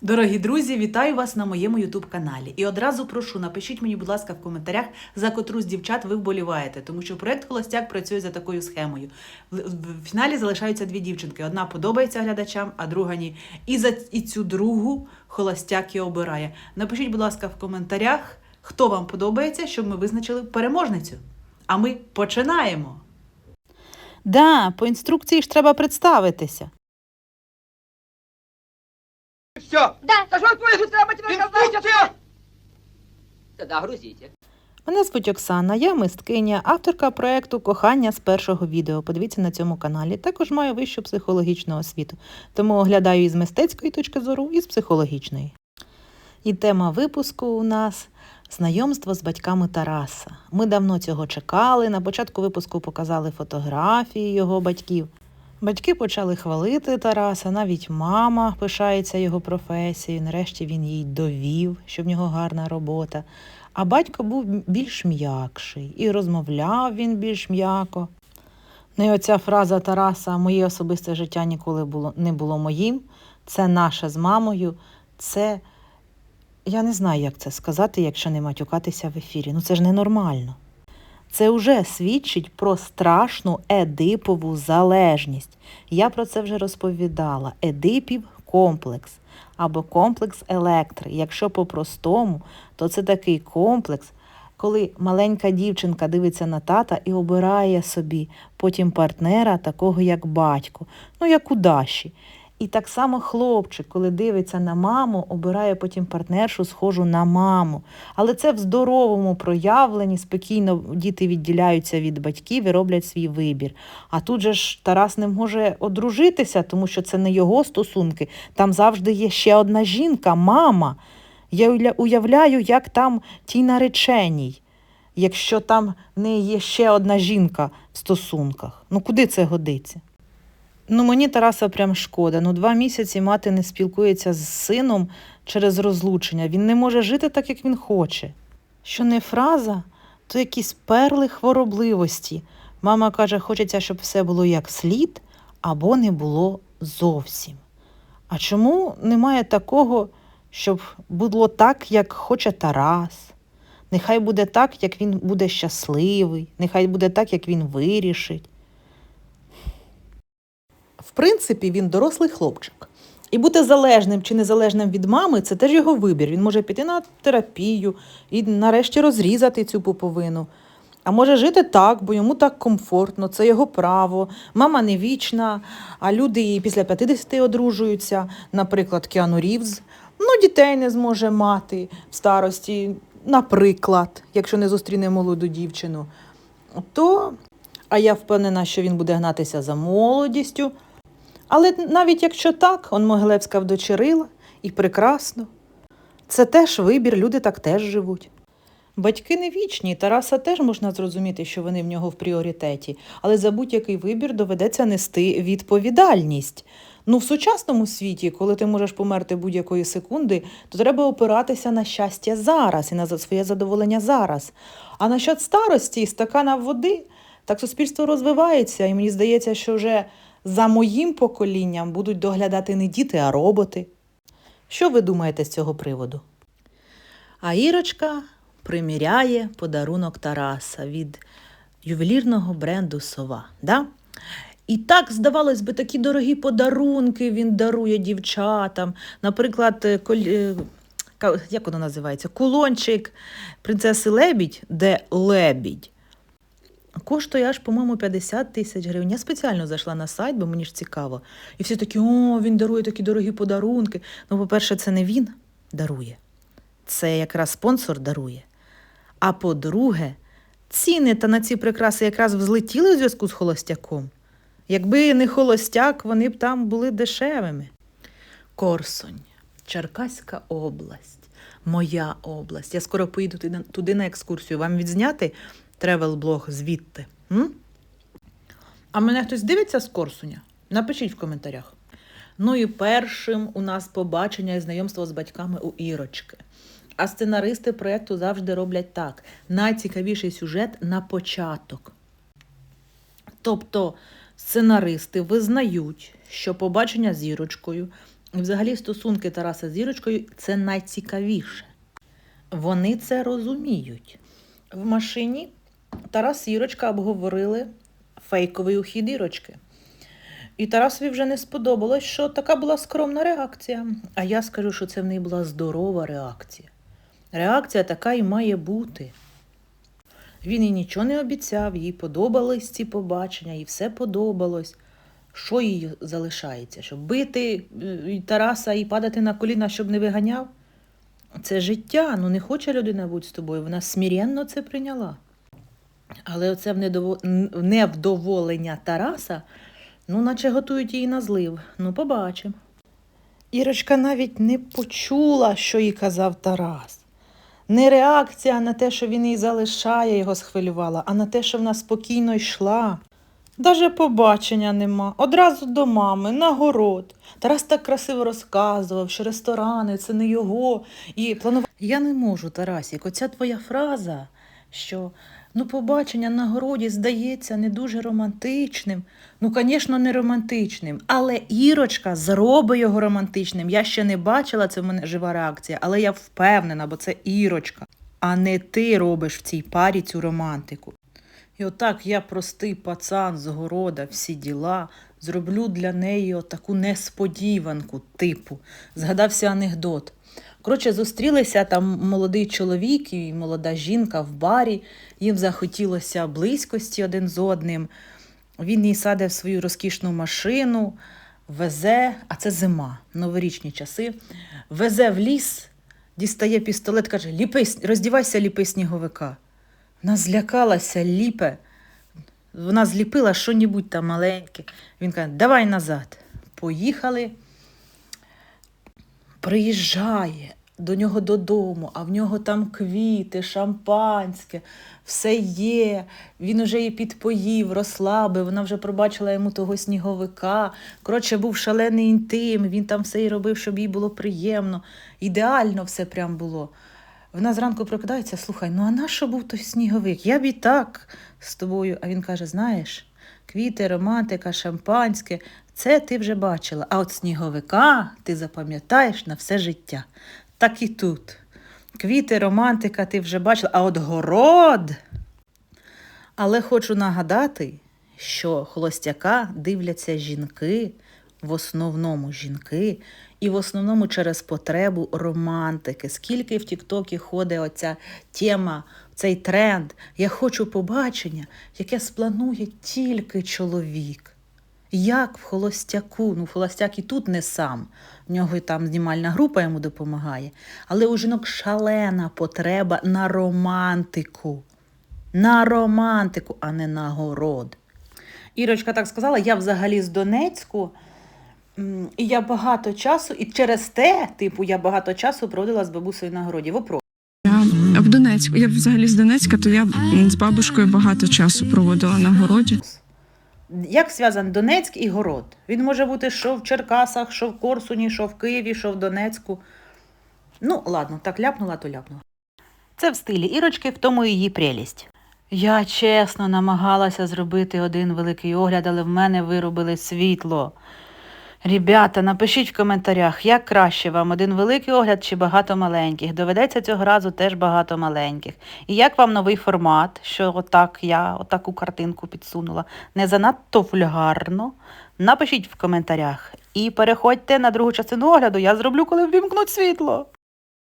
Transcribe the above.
Дорогі друзі, вітаю вас на моєму Ютуб каналі. І одразу прошу, напишіть мені, будь ласка, в коментарях, за котру з дівчат ви вболіваєте, тому що проект Холостяк працює за такою схемою. В фіналі залишаються дві дівчинки. Одна подобається глядачам, а друга ні. І за і цю другу холостяк і обирає. Напишіть, будь ласка, в коментарях, хто вам подобається, щоб ми визначили переможницю. А ми починаємо. Да, по інструкції ж треба представитися. Все, Да. пошел поезд, треба тебе Инструкция! Тогда грузите. Мене звуть Оксана, я мисткиня, авторка проєкту Кохання з першого відео. Подивіться на цьому каналі. Також маю вищу психологічну освіту, тому оглядаю із мистецької точки зору, і з психологічної. І тема випуску у нас знайомство з батьками Тараса. Ми давно цього чекали. На початку випуску показали фотографії його батьків. Батьки почали хвалити Тараса, навіть мама пишається його професією. Нарешті він їй довів, що в нього гарна робота. А батько був більш м'якший і розмовляв він більш м'яко. Ну і оця фраза Тараса Моє особисте життя ніколи було, не було моїм. Це наше з мамою. Це я не знаю, як це сказати, якщо не матюкатися в ефірі. Ну це ж ненормально. Це вже свідчить про страшну едипову залежність. Я про це вже розповідала. Едипів комплекс або комплекс електри. Якщо по-простому, то це такий комплекс, коли маленька дівчинка дивиться на тата і обирає собі потім партнера, такого як батько, ну як у Даші. І так само хлопчик, коли дивиться на маму, обирає потім партнершу, схожу на маму. Але це в здоровому проявленні, спокійно діти відділяються від батьків і роблять свій вибір. А тут же ж Тарас не може одружитися, тому що це не його стосунки. Там завжди є ще одна жінка, мама. Я уявляю, як там тій нареченій, якщо там не є ще одна жінка в стосунках. Ну куди це годиться? Ну, мені Тараса прям шкода. Ну, два місяці мати не спілкується з сином через розлучення. Він не може жити так, як він хоче. Що не фраза, то якісь перли хворобливості. Мама каже, хочеться, щоб все було як слід, або не було зовсім. А чому немає такого, щоб було так, як хоче Тарас? Нехай буде так, як він буде щасливий, нехай буде так, як він вирішить. Принципі, він дорослий хлопчик. І бути залежним чи незалежним від мами це теж його вибір. Він може піти на терапію і нарешті розрізати цю пуповину. А може жити так, бо йому так комфортно, це його право. Мама не вічна, а люди і після 50 одружуються, наприклад, Кіану Рівз. Ну, дітей не зможе мати в старості, наприклад, якщо не зустріне молоду дівчину. То, а я впевнена, що він буде гнатися за молодістю. Але навіть якщо так, он Могилевська вдочерила і прекрасно. Це теж вибір, люди так теж живуть. Батьки не вічні, Тараса теж можна зрозуміти, що вони в нього в пріоритеті, але за будь-який вибір доведеться нести відповідальність. Ну, в сучасному світі, коли ти можеш померти будь-якої секунди, то треба опиратися на щастя зараз і на своє задоволення зараз. А насчет старості і стакана води, так суспільство розвивається, і мені здається, що вже за моїм поколінням будуть доглядати не діти, а роботи. Що ви думаєте з цього приводу? А Ірочка приміряє подарунок Тараса від ювелірного бренду Сова. Да? І так, здавалось би, такі дорогі подарунки він дарує дівчатам. Наприклад, е, коль... е, як воно називається? Кулончик принцеси Лебідь, де лебідь. Коштує аж, по-моєму, 50 тисяч гривень. Я спеціально зайшла на сайт, бо мені ж цікаво. І всі такі, о, він дарує такі дорогі подарунки. Ну, по-перше, це не він дарує, це якраз спонсор дарує. А по-друге, ціни та на ці прикраси якраз взлетіли у зв'язку з холостяком. Якби не холостяк, вони б там були дешевими. Корсунь, Черкаська область, моя область. Я скоро поїду туди, на екскурсію. Вам відзняти тревел-блог звідти? М? А мене хтось дивиться з Корсуня? Напишіть в коментарях. Ну і першим у нас побачення і знайомство з батьками у Ірочки. А сценаристи проєкту завжди роблять так: найцікавіший сюжет на початок. Тобто сценаристи визнають, що побачення з Ірочкою І взагалі стосунки Тараса з Ірочкою це найцікавіше. Вони це розуміють. В машині Тарас і Ірочка обговорили фейковий ухід Ірочки. І Тарасові вже не сподобалось, що така була скромна реакція. А я скажу, що це в неї була здорова реакція. Реакція така і має бути. Він їй нічого не обіцяв, їй подобались ці побачення, їй все подобалось. Що їй залишається? Щоб бити е, Тараса і падати на коліна, щоб не виганяв? Це життя, ну не хоче людина бути з тобою. Вона сміренно це прийняла. Але оце невдоволення Тараса, ну, наче готують її на злив. Ну, побачимо. Ірочка навіть не почула, що їй казав Тарас. Не реакція на те, що він її залишає, його схвилювала, а на те, що вона спокійно йшла. Даже побачення нема. Одразу до мами, на город. Тарас так красиво розказував, що ресторани це не його. І планував. Я не можу, Тарасік, оця твоя фраза, що ну, побачення на городі здається не дуже романтичним. Ну, звісно, не романтичним. Але Ірочка зробить його романтичним. Я ще не бачила, це в мене жива реакція, але я впевнена, бо це Ірочка. А не ти робиш в цій парі цю романтику. І отак я простий пацан з города, всі діла, зроблю для неї отаку несподіванку, типу. Згадався анекдот. Коротше, зустрілися там молодий чоловік і молода жінка в барі, їм захотілося близькості один з одним. Він їй саде в свою розкішну машину, везе, а це зима, новорічні часи, везе в ліс, дістає пістолет, каже: ліпи, роздівайся, ліпи сніговика. Вона злякалася, ліпе. Вона зліпила що-небудь там маленьке. Він каже, давай назад. Поїхали. Приїжджає до нього додому, а в нього там квіти, шампанське, все є. Він уже її підпоїв, розслабив, вона вже пробачила йому того сніговика. Коротше, був шалений інтим, він там все і робив, щоб їй було приємно. Ідеально все прям було. Вона зранку прокидається, слухай, ну а на що був той сніговик? Я б і так з тобою. А він каже: знаєш, квіти, романтика, шампанське, це ти вже бачила. А от сніговика ти запам'ятаєш на все життя. Так і тут. Квіти, романтика ти вже бачила, а от город. Але хочу нагадати, що холостяка дивляться жінки, в основному жінки, і в основному через потребу романтики. Скільки в Тіктокі ходить оця тема, цей тренд. Я хочу побачення, яке спланує тільки чоловік. Як в холостяку, ну холостяк і тут не сам, в нього і там знімальна група йому допомагає, але у жінок шалена потреба на романтику. На романтику, а не на город. Ірочка так сказала, я взагалі з Донецьку, і я багато часу, і через те, типу, я багато часу проводила з бабусею на городі. Вопрос. Донецьку. Я взагалі з Донецька, то я з бабушкою багато часу проводила на городі. Як зв'язаний Донецьк і город? Він може бути що в Черкасах, що в Корсуні, що в Києві, що в Донецьку. Ну, ладно, так ляпнула, то ляпнула. Це в стилі Ірочки, в тому її прелість. Я чесно намагалася зробити один великий огляд, але в мене виробили світло. Ребята, напишіть в коментарях, як краще вам один великий огляд чи багато маленьких. Доведеться цього разу теж багато маленьких. І як вам новий формат, що отак я отаку картинку підсунула, не занадто вульгарно? Напишіть в коментарях. І переходьте на другу частину огляду, я зроблю, коли ввімкнуть світло.